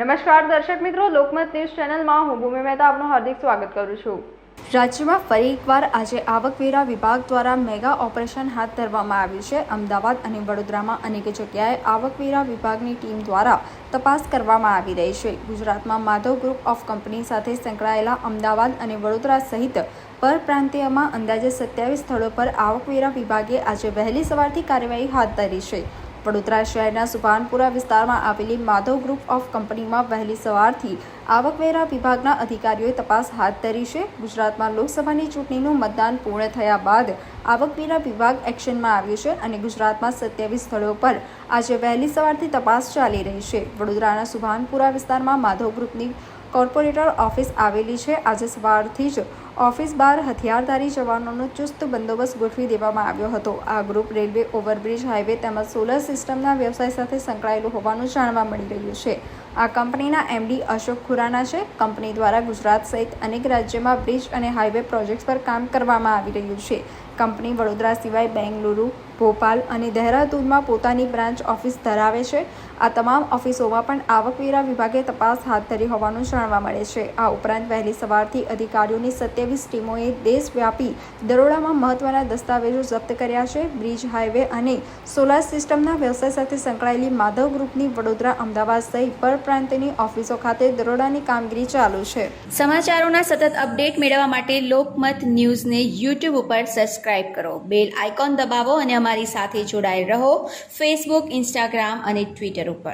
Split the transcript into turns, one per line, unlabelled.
નમસ્કાર દર્શક મિત્રો, લોકમત ન્યૂઝ ચેનલમાં હું ભૂમિ મહેતા આપનું હાર્દિક સ્વાગત કરું છું. રાજ્યમાં ફરી એકવાર આજે આવકવેરા વિભાગ દ્વારા મેગા ઓપરેશન હાથ ધરવામાં આવ્યું છે. અમદાવાદ અને વડોદરામાં અનેક જગ્યાએ આવકવેરા વિભાગની ટીમ દ્વારા તપાસ કરવામાં આવી રહી છે. ગુજરાતમાં માધવ ગ્રુપ ઓફ કંપની સાથે સંકળાયેલા અમદાવાદ અને વડોદરા સહિત પરપ્રાંતિયમાં અંદાજે સત્યાવીસ સ્થળો પર આવકવેરા વિભાગે આજે વહેલી સવારથી કાર્યવાહી હાથ ધરી છે. વડોદરા શહેરના સુભાનપુરા વિસ્તારમાં આવેલી માધવ ગ્રુપ ઓફ કંપનીમાં વહેલી સવારથી આવકવેરા વિભાગના અધિકારીઓએ તપાસ હાથ ધરી છે. ગુજરાતમાં લોકસભાની ચૂંટણીનું મતદાન પૂર્ણ થયા બાદ આવકવેરા વિભાગ એક્શનમાં આવ્યું છે અને ગુજરાતમાં સત્યાવીસ સ્થળો પર આજે વહેલી સવારથી તપાસ ચાલી રહી છે. વડોદરાના સુભાનપુરા વિસ્તારમાં માધવ ગ્રુપની કોર્પોરેટર ઓફિસ આવેલી છે. આજે સવારથી જ ઓફિસ બહાર હથિયારધારી જવાનોનો ચુસ્ત બંદોબસ્ત ગોઠવી દેવામાં આવ્યો હતો. આ ગ્રુપ રેલવે ઓવરબ્રિજ હાઈવે તેમજ સોલર સિસ્ટમના વ્યવસાય સાથે સંકળાયેલું હોવાનું જાણવા મળી રહ્યું છે. આ કંપનીના એમડી અશોક ખુરાના છે. કંપની દ્વારા ગુજરાત સહિત અનેક રાજ્યોમાં બ્રિજ અને હાઈવે પ્રોજેક્ટ્સ પર કામ કરવામાં આવી રહ્યું છે. કંપની વડોદરા સિવાય બેંગલુરુ, ભોપાલ અને દહેરાદૂનમાં પોતાની બ્રાન્ચ ઓફિસ ધરાવે છે. આ તમામ ઓફિસોમાં પણ આવકવેરા વિભાગે તપાસ હાથ ધરી હોવાનું જાણવા મળે છે. આ ઉપરાંત વહેલી સવારથી અધિકારીઓની સત્યાવીસ ટીમોએ દેશવ્યાપી દરોડામાં મહત્વના દસ્તાવેજો જપ્ત કર્યા છે. બ્રિજ હાઈવે અને સોલાર સિસ્ટમના વ્યવસાય સાથે સંકળાયેલી માધવ ગ્રુપની વડોદરા અમદાવાદ સહિત પરપ્રાંતની ઓફિસો ખાતે દરોડાની કામગીરી ચાલુ છે.
સમાચારોના સતત અપડેટ મેળવવા માટે લોકમત ન્યૂઝને યુટ્યુબ ઉપર સબસ્ક્રાઇબ કરો. બેલ આઇકોન દબાવો અને અમારી સાથે જોડાયેલ રહો. ફેસબુક ઇન્સ્ટાગ્રામ અને ટ્વિટર ઉપર.